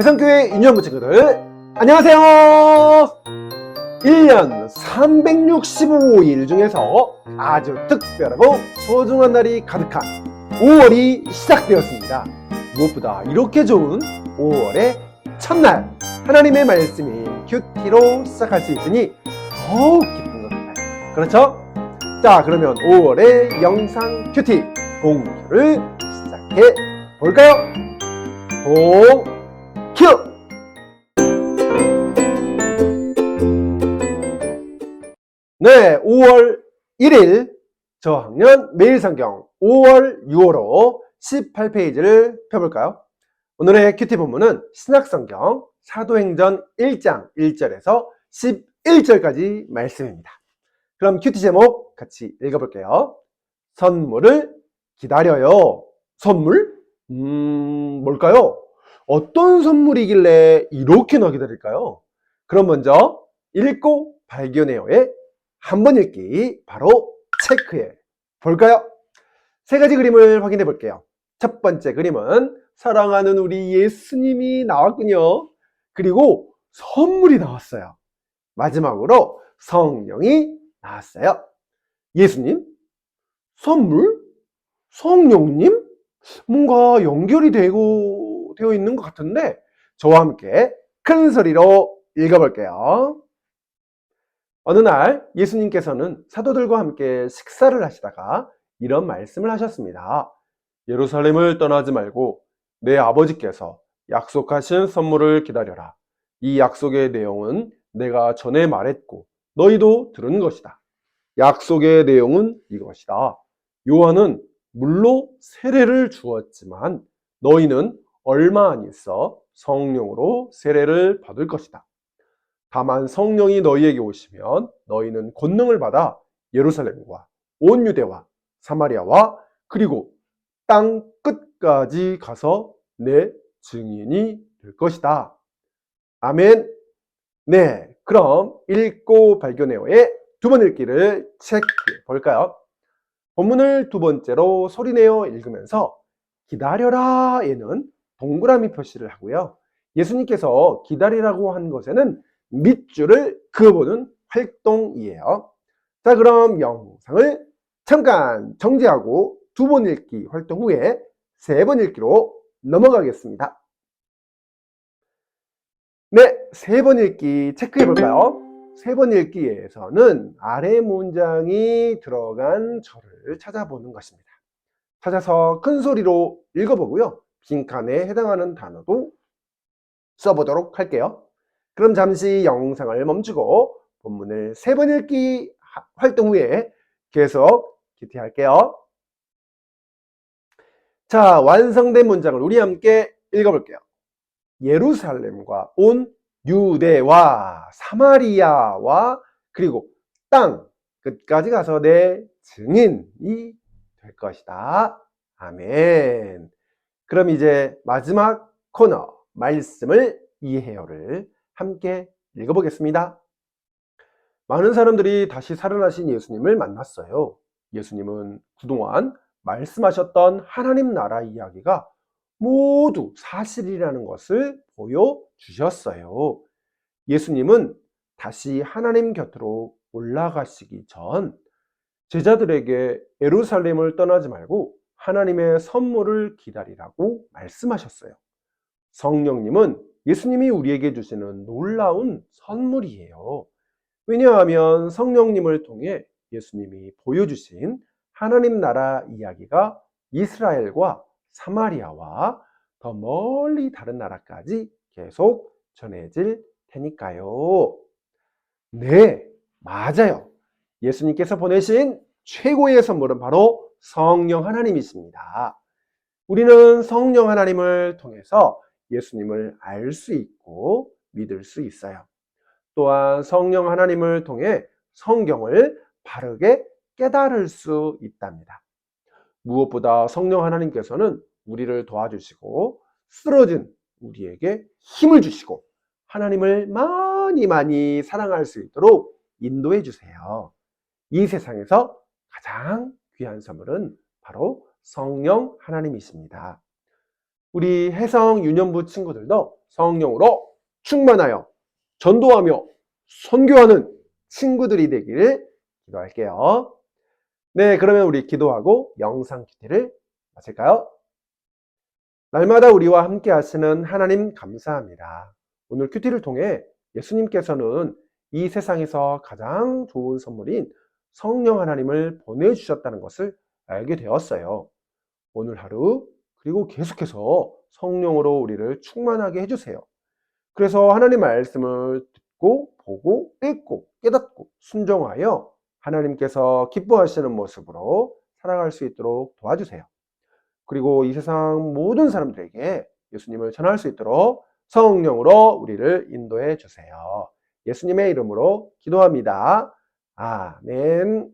해성교회 인연부 친구들 안녕하세요 1년 365일 중에서 아주 특별하고 소중한 날이 가득한 5월이 시작되었습니다 무엇보다 이렇게 좋은 5월의 첫날 하나님의 말씀이 큐티로 시작할 수 있으니 더욱 기쁜 것 같아요 그렇죠? 자 그러면 5월의 영상 큐티 공부를 시작해 볼까요? 공 큐! 네, 5월 1일 저학년 매일성경 5월 6월호 18페이지를 펴볼까요? 오늘의 큐티 본문은 신학성경 사도행전 1장 1절에서 11절까지 말씀입니다. 그럼 큐티 제목 같이 읽어볼게요. 선물을 기다려요. 선물? 음, 뭘까요? 어떤 선물이길래 이렇게나 기다릴까요? 그럼 먼저 읽고 발견해요의 한 번 읽기 바로 체크해 볼까요? 세 가지 그림을 확인해 볼게요. 첫 번째 그림은 사랑하는 우리 예수님이 나왔군요. 그리고 선물이 나왔어요. 마지막으로 성령이 나왔어요. 예수님? 선물? 성령님? 뭔가 연결이 되고 되어 있는 것 같은데 저와 함께 큰 소리로 읽어볼게요. 어느 날 예수님께서는 사도들과 함께 식사를 하시다가 이런 말씀을 하셨습니다. 예루살렘을 떠나지 말고 내 아버지께서 약속하신 선물을 기다려라. 이 약속의 내용은 내가 전에 말했고 너희도 들은 것이다. 약속의 내용은 이것이다. 요한은 물로 세례를 주었지만 너희는 얼마 안 있어 성령으로 세례를 받을 것이다. 다만 성령이 너희에게 오시면 너희는 권능을 받아 예루살렘과 온 유대와 사마리아와 그리고 땅 끝까지 가서 내 증인이 될 것이다. 아멘. 네, 그럼 읽고 발견해요의 두 번 읽기를 체크해 볼까요? 본문을 두 번째로 소리내어 읽으면서 기다려라 에는 동그라미 표시를 하고요. 예수님께서 기다리라고 한 것에는 밑줄을 그어보는 활동이에요. 자, 그럼 영상을 잠깐 정지하고 두 번 읽기 활동 후에 세 번 읽기로 넘어가겠습니다. 네, 세 번 읽기 체크해 볼까요? 세 번 읽기에서는 아래 문장이 들어간 절을 찾아보는 것입니다. 찾아서 큰 소리로 읽어보고요. 빈칸에 해당하는 단어도 써보도록 할게요. 그럼 잠시 영상을 멈추고 본문을 세 번 읽기 활동 후에 계속 기티할게요. 자, 완성된 문장을 우리 함께 읽어볼게요. 예루살렘과 온 유대와 사마리아와 그리고 땅 끝까지 가서 내 증인이 될 것이다. 아멘. 그럼 이제 마지막 코너 말씀을 이해해요를 함께 읽어보겠습니다. 많은 사람들이 다시 살아나신 예수님을 만났어요. 예수님은 그동안 말씀하셨던 하나님 나라 이야기가 모두 사실이라는 것을 보여주셨어요. 예수님은 다시 하나님 곁으로 올라가시기 전 제자들에게 예루살렘을 떠나지 말고 하나님의 선물을 기다리라고 말씀하셨어요. 성령님은 예수님이 우리에게 주시는 놀라운 선물이에요. 왜냐하면 성령님을 통해 예수님이 보여주신 하나님 나라 이야기가 이스라엘과 사마리아와 더 멀리 다른 나라까지 계속 전해질 테니까요. 네, 맞아요. 예수님께서 보내신 최고의 선물은 바로 성령 하나님이십니다. 우리는 성령 하나님을 통해서 예수님을 알 수 있고 믿을 수 있어요. 또한 성령 하나님을 통해 성경을 바르게 깨달을 수 있답니다. 무엇보다 성령 하나님께서는 우리를 도와주시고 쓰러진 우리에게 힘을 주시고 하나님을 많이 많이 사랑할 수 있도록 인도해 주세요. 이 세상에서 가장 귀한 선물은 바로 성령 하나님이십니다. 우리 해성 유년부 친구들도 성령으로 충만하여 전도하며 선교하는 친구들이 되기를 기도할게요. 네, 그러면 우리 기도하고 영상 큐티를 마칠까요? 날마다 우리와 함께 하시는 하나님 감사합니다. 오늘 큐티를 통해 예수님께서는 이 세상에서 가장 좋은 선물인 성령 하나님을 보내주셨다는 것을 알게 되었어요. 오늘 하루, 그리고 계속해서 성령으로 우리를 충만하게 해주세요. 그래서 하나님 말씀을 듣고, 보고, 읽고, 깨닫고, 순종하여 하나님께서 기뻐하시는 모습으로 살아갈 수 있도록 도와주세요. 그리고 이 세상 모든 사람들에게 예수님을 전할 수 있도록 성령으로 우리를 인도해 주세요. 예수님의 이름으로 기도합니다. 아멘.